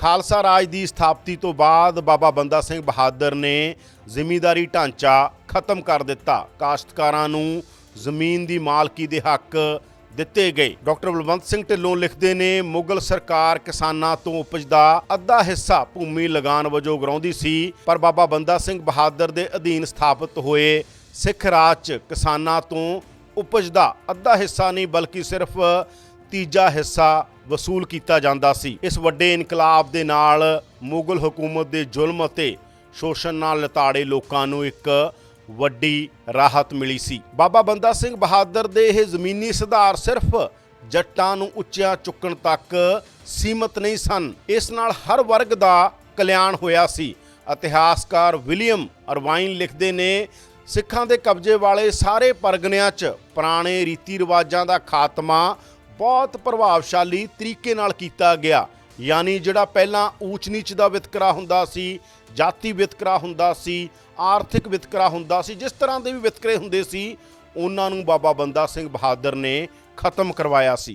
ਖਾਲਸਾ ਰਾਜ ਦੀ ਸਥਾਪਤੀ ਤੋਂ ਬਾਅਦ ਬਾਬਾ ਬੰਦਾ ਸਿੰਘ ਬਹਾਦਰ ਨੇ ਜ਼ਿਮੀਂਦਾਰੀ ਢਾਂਚਾ ਖਤਮ ਕਰ ਦਿੱਤਾ। ਕਾਸ਼ਤਕਾਰਾਂ ਨੂੰ ਜ਼ਮੀਨ ਦੀ ਮਾਲਕੀ ਦੇ ਹੱਕ ਦਿੱਤੇ ਗਏ। ਡਾਕਟਰ ਬਲਵੰਤ ਸਿੰਘ ਢਿੱਲੋਂ ਲਿਖਦੇ ਨੇ, ਮੁਗਲ ਸਰਕਾਰ ਕਿਸਾਨਾਂ ਤੋਂ ਉਪਜ ਦਾ ਅੱਧਾ ਹਿੱਸਾ ਭੂਮੀ ਲਗਾਨ ਵਜੋਂ ਗਰਾਉਂਦੀ ਸੀ, ਪਰ ਬਾਬਾ ਬੰਦਾ ਸਿੰਘ ਬਹਾਦਰ ਦੇ ਅਧੀਨ ਸਥਾਪਿਤ ਹੋਏ ਸਿੱਖ ਰਾਜ 'ਚ ਕਿਸਾਨਾਂ ਤੋਂ ਉਪਜ ਦਾ ਅੱਧਾ ਹਿੱਸਾ ਨਹੀਂ, ਬਲਕਿ ਸਿਰਫ ਤੀਜਾ ਹਿੱਸਾ ਵਸੂਲ ਕੀਤਾ ਜਾਂਦਾ ਸੀ। ਇਸ ਵੱਡੇ ਇਨਕਲਾਬ ਦੇ ਨਾਲ ਮੁਗਲ ਹਕੂਮਤ ਦੇ ਜ਼ੁਲਮ ਅਤੇ ਸ਼ੋਸ਼ਣ ਨਾਲ ਲਤਾੜੇ ਲੋਕਾਂ ਨੂੰ ਇੱਕ ਵੱਡੀ ਰਾਹਤ ਮਿਲੀ ਸੀ। ਬਾਬਾ ਬੰਦਾ ਸਿੰਘ ਬਹਾਦਰ ਦੇ ਇਹ ਜ਼ਮੀਨੀ ਸੁਧਾਰ ਸਿਰਫ ਜੱਟਾਂ ਨੂੰ ਉੱਚਿਆਂ ਚੁੱਕਣ ਤੱਕ ਸੀਮਤ ਨਹੀਂ ਸਨ। ਇਸ ਨਾਲ ਹਰ ਵਰਗ ਦਾ ਕਲਿਆਣ ਹੋਇਆ ਸੀ। ਇਤਿਹਾਸਕਾਰ ਵਿਲੀਅਮ ਅਰਵਾਈਨ ਲਿਖਦੇ ਨੇ, ਸਿੱਖਾਂ ਦੇ ਕਬਜ਼ੇ ਵਾਲੇ ਸਾਰੇ ਪਰਗਨਿਆਂ 'ਚ ਪੁਰਾਣੇ ਰੀਤੀ ਰਿਵਾਜਾਂ ਦਾ ਖਾਤਮਾ ਬਹੁਤ ਪ੍ਰਭਾਵਸ਼ਾਲੀ ਤਰੀਕੇ ਨਾਲ ਕੀਤਾ ਗਿਆ। ਯਾਨੀ ਜਿਹੜਾ ਪਹਿਲਾਂ ਊਚ ਨੀਚ ਦਾ ਵਿਤਕਰਾ ਹੁੰਦਾ ਸੀ, ਜਾਤੀ ਵਿਤਕਰਾ ਹੁੰਦਾ ਸੀ, ਆਰਥਿਕ ਵਿਤਕਰਾ ਹੁੰਦਾ ਸੀ, ਜਿਸ ਤਰ੍ਹਾਂ ਦੇ ਵੀ ਵਿਤਕਰੇ ਹੁੰਦੇ ਸੀ, ਉਹਨਾਂ ਨੂੰ ਬਾਬਾ ਬੰਦਾ ਸਿੰਘ ਬਹਾਦਰ ਨੇ ਖਤਮ ਕਰਵਾਇਆ ਸੀ।